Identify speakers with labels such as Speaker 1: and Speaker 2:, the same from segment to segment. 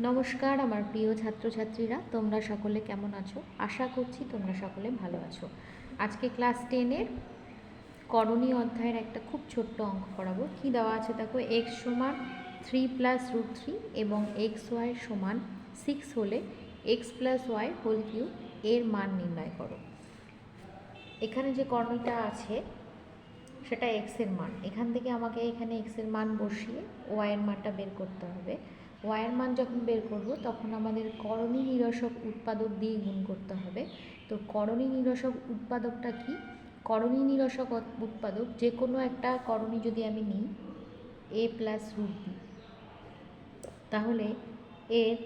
Speaker 1: নমস্কার, আমার প্রিয় ছাত্রছাত্রীরা, তোমরা সকলে কেমন আছো? আশা করছি তোমরা সকলে ভালো আছো। আজকে ক্লাস টেনের করণীয় অধ্যায়ের একটা খুব ছোট্ট অঙ্ক করাবো কি দেওয়া আছে দেখো? এক্স সমান থ্রি প্লাস রুট থ্রি এবং এক্স ওয়াই সমান সিক্স হলে X plus Y whole cube এর মান নির্ণয় করো। এখানে যে করণীটা আছে, সেটা এক্সের মান। এখান থেকে আমাকে এখানে এক্সের মান বসিয়ে ওয়াইয়ের মানটা বের করতে হবে। ওয়াই এর মান যখন বের করব, তখন আমাদের করণী নিরসক উৎপাদক দিয়ে গুণ করতে হবে। তো করণী নিরসক উৎপাদকটা কি? করণী নিরসক উৎপাদক যে কোনো একটা করণী যদি আমি নিই এ প্লাস রুট বি তাহলে এর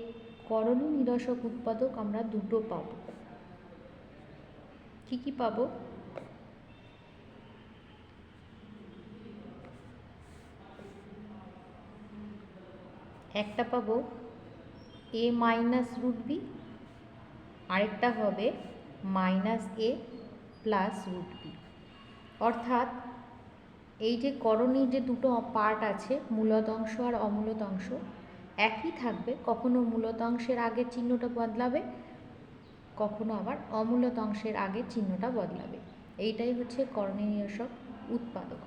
Speaker 1: করণী নিরসক উৎপাদক আমরা দুটো পাবো। কি কি পাবো? একটা পাবো এ মাইনাস রুট বি আরেকটা হবে minus A plus root B অর্থাৎ এই যে করণীর যে দুটো পার্ট আছে মূলত অংশ আর অমূলত অংশ একই থাকবে। কখনো মূলত অংশের আগের চিহ্নটা বদলাবে, কখনো আবার অমূলত অংশের আগের চিহ্নটা বদলাবে। এইটাই হচ্ছে করণীয় নিরসক উৎপাদক।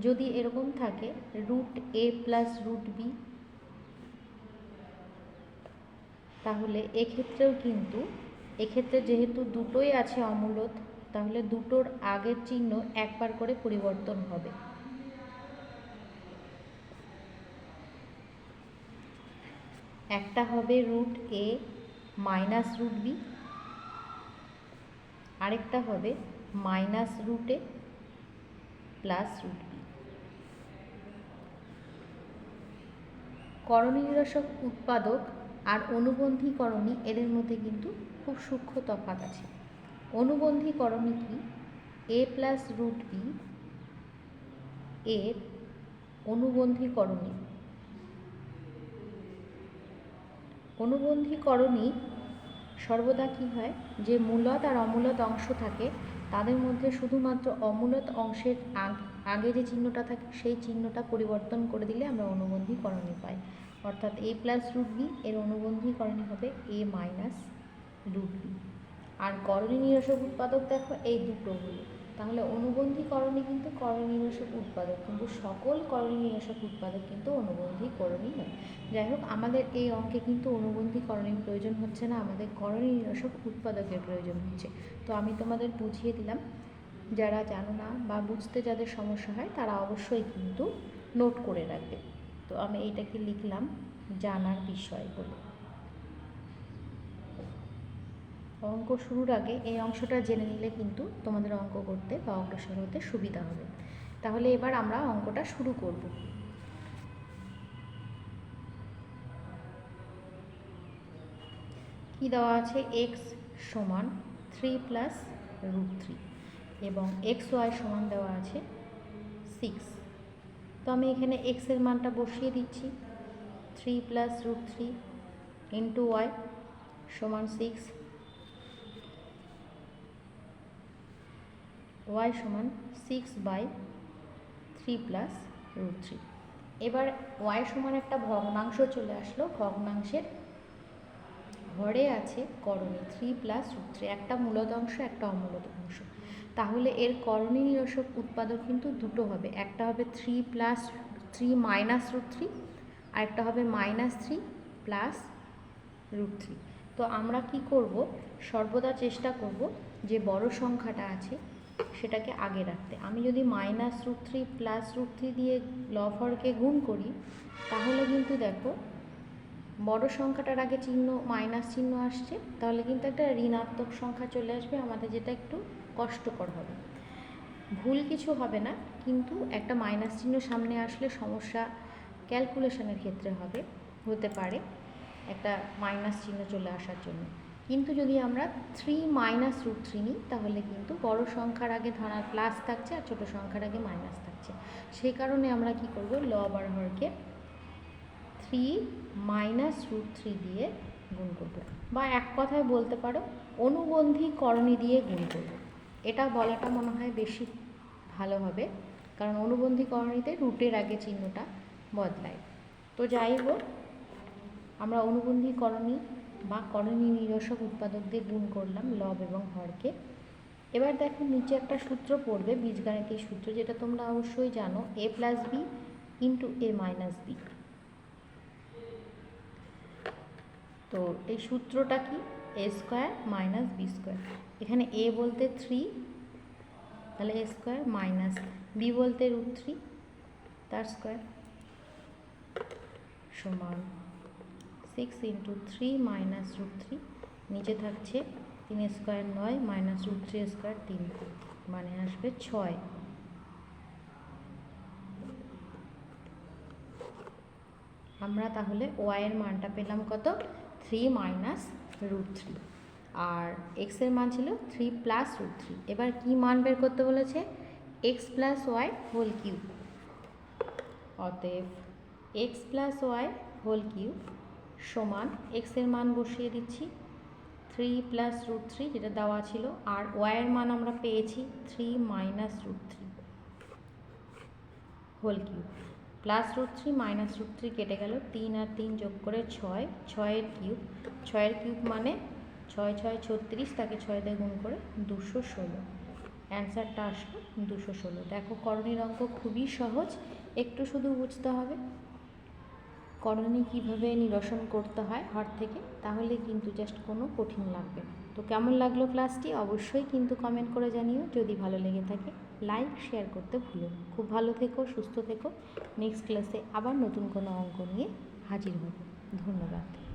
Speaker 1: যদি এরকম থাকে root A plus root B তাহলে এক্ষেত্রেও কিন্তু, এক্ষেত্রে যেহেতু দুটোই আছে অমূলত, তাহলে দুটোর আগের চিহ্ন একবার করে পরিবর্তন হবে। একটা হবে root A minus root B, আরেকটা হবে minus root A plus root B. করণী নিরসক উৎপাদক আর অনুবন্ধী করণী এদের মধ্যে কিন্তু খুব সূক্ষ্ম তফাৎ আছে। অনুবন্ধী করণী কি? এ প্লাস রুট বি এর অনুবন্ধী করণী অনুবন্ধী করণী সর্বদা কি হয়? যে মূলত আর অমূলত অংশ থাকে, তাদের মধ্যে শুধুমাত্র অমূলত অংশের আগ- যে চিহ্নটা থাকে, সেই চিহ্নটা পরিবর্তন করে দিলে আমরা অনুবন্ধী করণী পাই। অর্থাৎ এ প্লাস রুট বি এর অনুবন্ধী করণী হবে এ মাইনাস রুট বি আর করণী নিরসক উৎপাদক দেখো, এই দুটো হলো। তাহলে অনুবন্ধী করণী কিন্তু করণী নিরসক উৎপাদক, কিন্তু সকল করণী নিরসক উৎপাদক কিন্তু অনুবন্ধী করণী নয়। যাই হোক, আমাদের এই অঙ্কে কিন্তু অনুবন্ধী করণীর প্রয়োজন হচ্ছে না, আমাদের করণী নিরসক উৎপাদকের প্রয়োজন হচ্ছে। তো আমি তোমাদের বুঝিয়ে দিলাম, যারা জানো না বা বুঝতে যাদের সমস্যা হয়, তারা অবশ্যই কিন্তু নোট করে রাখবে। তো আমি এইটাকে লিখলাম জানার বিষয় বলে। অঙ্ক শুরুর আগে এই অংশটা জেনে নিলে কিন্তু তোমাদের অঙ্ক করতে বা অগ্রসর হতে সুবিধা হবে। তাহলে এবার আমরা অঙ্কটা শুরু করব। কি দেওয়া আছে? এক্স সমান থ্রি প্লাস রুট থ্রি এবং এক্স ওয়াই সমান দেওয়া আছে সিক্স তো আমি এখানে এক্সের মানটা বসিয়ে দিচ্ছি। Three plus root three into Y সমান সিক্স ওয়াই সমান six by three plus root three এবার ওয়াই সমান একটা ভগ্নাংশ চলে আসলো। ভগ্নাংশের ঘরে আছে করণী। থ্রি প্লাস রুট থ্রি একটা মূলত অংশ, একটা অমূলত অংশ। তাহলে এর করণী নিরসক উৎপাদক কিন্তু দুটো হবে। একটা হবে three plus three minus root three আর একটা হবে minus three plus root three তো আমরা কি করব? সর্বদা চেষ্টা করব যে বড় সংখ্যাটা আছে সেটাকে আগে রাখতে। আমি যদি minus root three plus root three দিয়ে লফরকে গুণ করি, তাহলে কিন্তু দেখো বড় সংখ্যাটার আগে চিহ্ন মাইনাস চিহ্ন আসছে। তাহলে কিন্তু একটা ঋণাত্মক সংখ্যা চলে আসবে। আমাদের যেটা একটু কষ্টকর হবে। ভুল কিছু হবে না, কিন্তু একটা মাইনাস চিহ্ন সামনে আসলে সমস্যা ক্যালকুলেশনের ক্ষেত্রে হবে, হতে পারে একটা মাইনাস চিহ্ন চলে আসার জন্য। কিন্তু যদি আমরা থ্রি মাইনাস রুট থ্রি নিই, তাহলে কিন্তু বড় সংখ্যার আগে ধরা প্লাস থাকছে আর ছোটো সংখ্যার আগে মাইনাস থাকছে। সেই কারণে আমরা কি করব? ল বারহরকে থ্রি মাইনাস রুট থ্রি দিয়ে গুণ করব। বা এক কথায় বলতে পারো, অনুবন্ধী করণী দিয়ে গুণ করব। এটা বলাটা মনে হয় বেশি ভালো হবে, কারণ অনুবন্ধী করণীতে রুটের আগে চিহ্নটা বদলায়। তো যাই হোক, আমরা অনুবন্ধী করণী বা করণী নিরসক উৎপাদকদের গুণ করলাম লব এবং হরকে। এবার দেখো নিচে একটা সূত্র পড়বে, বীজগাণিতিক সূত্র, যেটা তোমরা অবশ্যই জানো A plus B into A minus B তো এই সূত্রটা কি? A square minus B square এখানে এ বলতে থ্রি তাহলে এ স্কোয়ার মাইনাস বি বলতে রুট থ্রি তার স্কোয়ার সমান six into three minus root three নিচে থাকছে তিন স্কোয়ার নয় মাইনাস রুট থ্রি স্কোয়ার তিন মানে আসবে ছয়। আমরা তাহলে ওয়াইয়ের মানটা পেলাম কত? থ্রি মাইনাস রুট থ্রি আর এক্সের মান ছিল থ্রি প্লাস রুট থ্রি এবার কী মান বের করতে বলেছে? X plus Y whole cube অতএব X plus Y whole cube সমান এক্সের মান বসিয়ে দিচ্ছি। থ্রি প্লাস রুট থ্রি যেটা দেওয়া ছিল। আর ওয়াইয়ের মান আমরা পেয়েছি three minus root three whole cube plus root three minus root three কেটে গেল তিন আর তিন যোগ করে ছয়, ছয়ের কিউব ছয়ের কিউব মানে ছয় ছয়, ছত্রিশ, তাকে ছয় দিয়ে গুণ করে দুশো ষোলো। অ্যান্সারটা আসলো দুশো ষোলো। দেখো করণীর অঙ্ক খুবই সহজ, একটু শুধু বুঝতে হবে। করণী কীভাবে নিরসন করতে হয় হর থেকে, তাহলে কিন্তু জাস্ট কোনো কঠিন লাগবে না। তো কেমন লাগল ক্লাসটি? অবশ্যই কিন্তু কমেন্ট করে জানিও। যদি ভালো লেগে থাকে লাইক শেয়ার করতে ভুলো। খুব ভালো থেকো, সুস্থ থেকো। নেক্সট ক্লাসে আবার নতুন কোনো অঙ্ক নিয়ে হাজির হব। ধন্যবাদ।